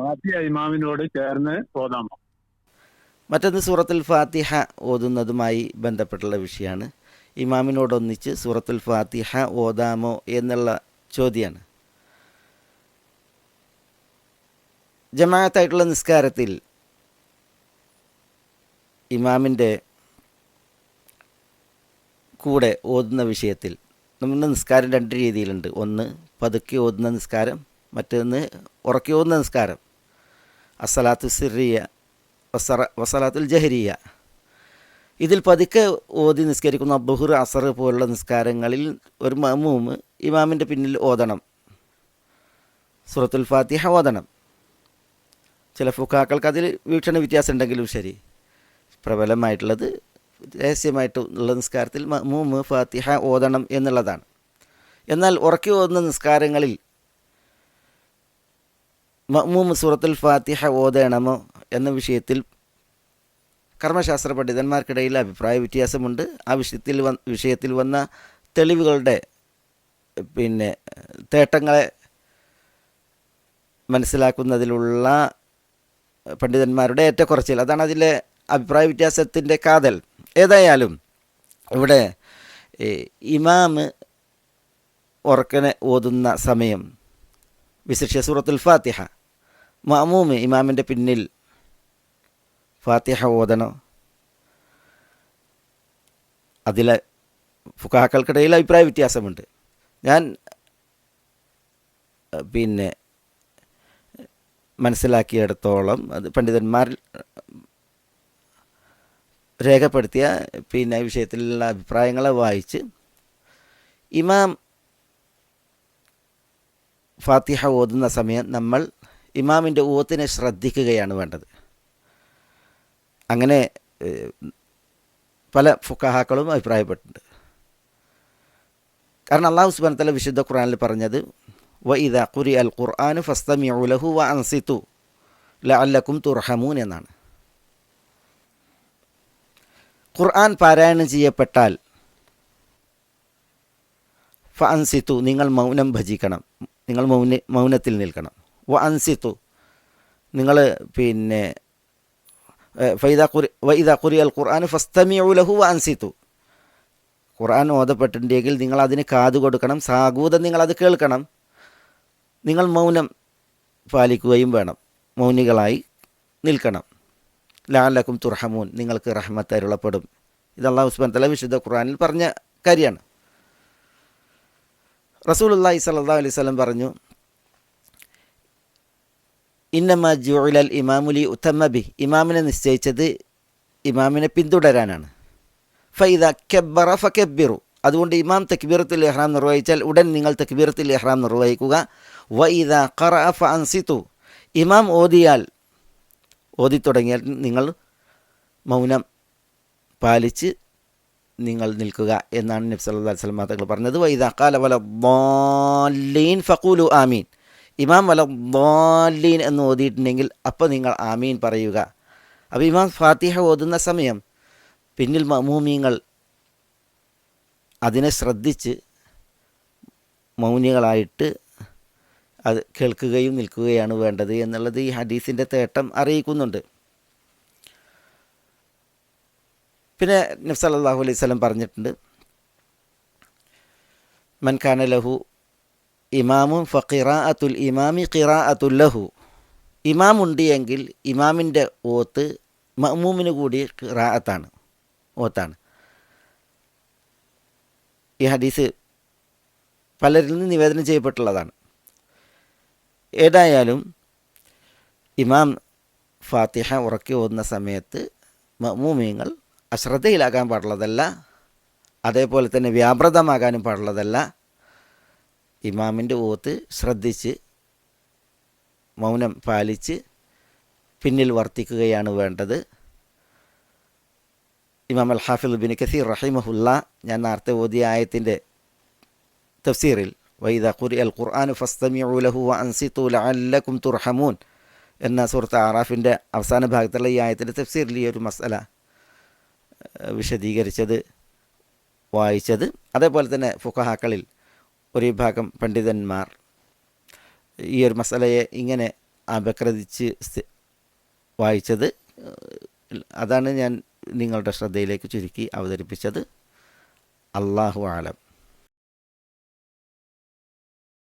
ഫാത്തിഹ ഇമാമിനോട് ചേർന്ന് ഓതാമോ മറ്റൊന്ന് സൂറത്തുൽ ഫാത്തിഹ ഓതുന്നതുമായി ബന്ധപ്പെട്ടുള്ള വിഷയമാണ്. ഇമാമിനോടൊന്നിച്ച് സൂറത്തുൽ ഫാത്തിഹ ഓതാമോ എന്നുള്ള ചോദ്യമാണ്. ജമാഅത്തായിട്ടുള്ള നിസ്കാരത്തിൽ ഇമാമിന്റെ കൂടെ ഓതുന്ന വിഷയത്തിൽ നമ്മുടെ നിസ്കാരം രണ്ട് രീതിയിലുണ്ട്. ഒന്ന് പതുക്കി ഓതുന്ന നിസ്കാരം മറ്റൊന്ന് ഉറക്കി ഓതുന്ന നിസ്കാരം. അസലാത്തു സിറിയ വസറ വസലാത്തുൽ ജഹരിയ. ഇതിൽ പതുക്കെ ഓതി നിസ്കരിക്കുന്ന ബഹുർ അസർ പോലുള്ള നിസ്കാരങ്ങളിൽ ഒരു മമൂമ് ഇമാമിന്റെ പിന്നിൽ ഓതണം. സുറത്തുൽ ഫാത്തിഹ ഓതണം. ചില ഫുക്കാക്കൾക്ക് അതിൽ വീക്ഷണ വ്യത്യാസം ഉണ്ടെങ്കിലും ശരി. പ്രബലമായിട്ടുള്ളത് രഹസ്യമായിട്ട് ഉള്ള നിസ്കാരത്തിൽ മമൂമ് ഫാത്തിഹ ഓതണം എന്നുള്ളതാണ്. എന്നാൽ ഉറക്കി ഓതുന്ന നിസ്കാരങ്ങളിൽ മമൂമ് സൂറത്തുൽ ഫാത്തിഹ ഓതേണമോ എന്ന വിഷയത്തിൽ കർമ്മശാസ്ത്ര പണ്ഡിതന്മാർക്കിടയിൽ അഭിപ്രായ വ്യത്യാസമുണ്ട്. ആ വിഷയത്തിൽ വിഷയത്തിൽ വന്ന തെളിവുകളുടെ പിന്നെ തേട്ടങ്ങളെ മനസ്സിലാക്കുന്നതിലുള്ള പണ്ഡിതന്മാരുടെ ഏറ്റക്കുറച്ചിൽ. അതാണ് അതിലെ അഭിപ്രായ വ്യത്യാസത്തിന്റെ കാതൽ. ഏതായാലും ഇവിടെ ഇമാമ് ഉറക്കനെ ഓതുന്ന സമയം വിശിഷ്യ സൂറത്തുൽ ഫാത്തിഹ. മമൂമ് ഇമാമിന്റെ പിന്നിൽ ഫാത്തിഹ ഓതണം. അതിലെ ഫുക്കാക്കൾക്കിടയിൽ അഭിപ്രായ വ്യത്യാസമുണ്ട്. ഞാൻ പിന്നെ മനസ്സിലാക്കിയിടത്തോളം അത് പണ്ഡിതന്മാർ രേഖപ്പെടുത്തിയ പിന്നെ വിഷയത്തിലുള്ള അഭിപ്രായങ്ങളെ വായിച്ച് ഇമാം ഫാത്തിഹ ഓതുന്ന സമയം നമ്മൾ ഇമാമിന്റെ ഊത്തിനെ ശ്രദ്ധിക്കുകയാണ് വേണ്ടത്. അങ്ങനെ പല ഫുക്കഹാക്കളും അഭിപ്രായപ്പെട്ടിട്ടുണ്ട്. കാരണം അള്ളാഹു സുബാൻ തല വിശുദ്ധ ഖുർആാനിൽ പറഞ്ഞത് വ ഇദ ഖുരി അൽ ഖുർആാനു ഫസ്തമിഉലഹു വ അൻസിത്തു ലഅല്ലക്കും തുർഹമൂൻ എന്നാണ്. ഖുർആൻ പാരായണം ചെയ്യപ്പെട്ടാൽ ഫ അൻസിത്തു നിങ്ങൾ മൗനം ഭജിക്കണം. നിങ്ങൾ മൗന മൗനത്തിൽ നിൽക്കണം. വ അൻസിത്തു നിങ്ങൾ പിന്നെ ഫൈദ ഖുരി വ കുറി അൽ ഖുർആൻ ഫസ്തമിഉലഹു വ അൻസിത്തു ഖുർആൻ ഓതപ്പെട്ടിട്ടുണ്ടെങ്കിൽ നിങ്ങൾ അതിന് കാതു കൊടുക്കണം സാഗൂതം നിങ്ങളത് കേൾക്കണം. നിങ്ങൾ മൗനം പാലിക്കുകയും വേണം മൗനികളായി നിൽക്കണം. ലാലക്കും തുർഹമൂൻ നിങ്ങൾക്ക് റഹ്മത്ത് അരുളപ്പെടും. ഇത് അള്ളാഹു ഉസ്മാൻ തല വിശുദ്ധ ഖുർആനിൽ പറഞ്ഞ കാര്യമാണ്. റസൂൽ അള്ളാഹി അലൈഹി വസല്ലം പറഞ്ഞു ഇന്നമ ജുഅലൽ ഇമാമുലി ഉത്തമ്മബി ഇമാമിനെ നിശ്ചയിച്ചത് ഇമാമിനെ പിന്തുടരാനാണ്. ഫൈദ കെബറ ഫ കെബിറു അതുകൊണ്ട് ഇമാം തക്ബീറത്തിൽ എഹ്റാം നിർവഹിച്ചാൽ ഉടൻ നിങ്ങൾ തക്ബീറത്തിൽ എഹ്റാം നിർവഹിക്കുക. വൈദ ഇദ ഫ അൻസിത്തു ഇമാം ഓതിയാൽ തുടങ്ങിയാൽ നിങ്ങൾ മൗനം പാലിച്ച് നിങ്ങൾ നിൽക്കുക എന്നാണ് നബ്സ് അല്ലാ വസ്ലം മാതാക്കൾ പറഞ്ഞത്. വൈദ കാലവല ഫക്കൂലു ആമീൻ. ഇമാം വല ദോലീൻ എന്ന് ഓതിയിട്ടുണ്ടെങ്കിൽ അപ്പോൾ നിങ്ങൾ ആമീൻ പറയുക. അപ്പോൾ ഇമാം ഫാത്തിഹ ഓതുന്ന സമയം പിന്നിൽ മമൂമിങ്ങൾ അതിനെ ശ്രദ്ധിച്ച് മൗനികളായിട്ട് അത് കേൾക്കുകയും നിൽക്കുകയാണ് വേണ്ടത് എന്നുള്ളത് ഈ ഹദീസിന്റെ തേട്ടം അറിയിക്കുന്നുണ്ട്. പിന്നെ നബ്സ് അല്ലാഹു അലൈഹി സ്വലം പറഞ്ഞിട്ടുണ്ട് മൻഖാന ലഹു ഇമാമും ഫിറാഅത്തുൽ ഇമാമി ഖിറാഅത്തുൽ ലഹു. ഇമാമുണ്ട് എങ്കിൽ ഇമാമിന്റെ ഓത്ത് മഹ്മൂമിന് കൂടി ഖിറാഅത്താണ് ഓത്താണ്. ഈ ഹദീസ് പലരിൽ നിന്ന് നിവേദനം ചെയ്യപ്പെട്ടുള്ളതാണ്. ഏതായാലും ഇമാം ഫാത്തിഹ ഉറക്കി ഓതുന്ന സമയത്ത് മഹ്മൂമിയങ്ങൾ അശ്രദ്ധയിലാകാൻ പാടുള്ളതല്ല അതേപോലെ തന്നെ വ്യാപൃതമാകാനും പാടുള്ളതല്ല ഇമാമിന്റെ ഓത്ത് ശ്രദ്ധിച്ച് മൗനം പാലിച്ച് പിന്നിൽ വർത്തിക്കുകയാണ് വേണ്ടത്. ഇമാം അൽ ഹാഫിൽ ബിൻ കസീർ റഹിമഹുല്ല ഞാൻ നേരത്തെ ഓതിയ ആയത്തിന്റെ തഫ്സീറിൽ വൈദ ഖുരി അൽ ഖുർആാനു ഫസ്തമിഉ ലഹു വ അൻസിത്തു ലഅല്ലക്കും തുർഹമൂൻ എന്ന സുഹൃത്ത് ആറാഫിന്റെ അവസാന ഭാഗത്തുള്ള ഈ ആയത്തിന്റെ തഫ്സീറിൽ ഈ ഒരു മസല വിശദീകരിച്ചത് വായിച്ചത്. അതേപോലെ തന്നെ ഫുഖഹാക്കളിൽ ഒരു വിഭാഗം പണ്ഡിതന്മാർ ഈ ഒരു മസലയെ ഇങ്ങനെ അപക്രതിച്ച് വായിച്ചത് അതാണ് ഞാൻ നിങ്ങളുടെ ശ്രദ്ധയിലേക്ക് ചുരുക്കി അവതരിപ്പിച്ചത്. അള്ളാഹു ആലം.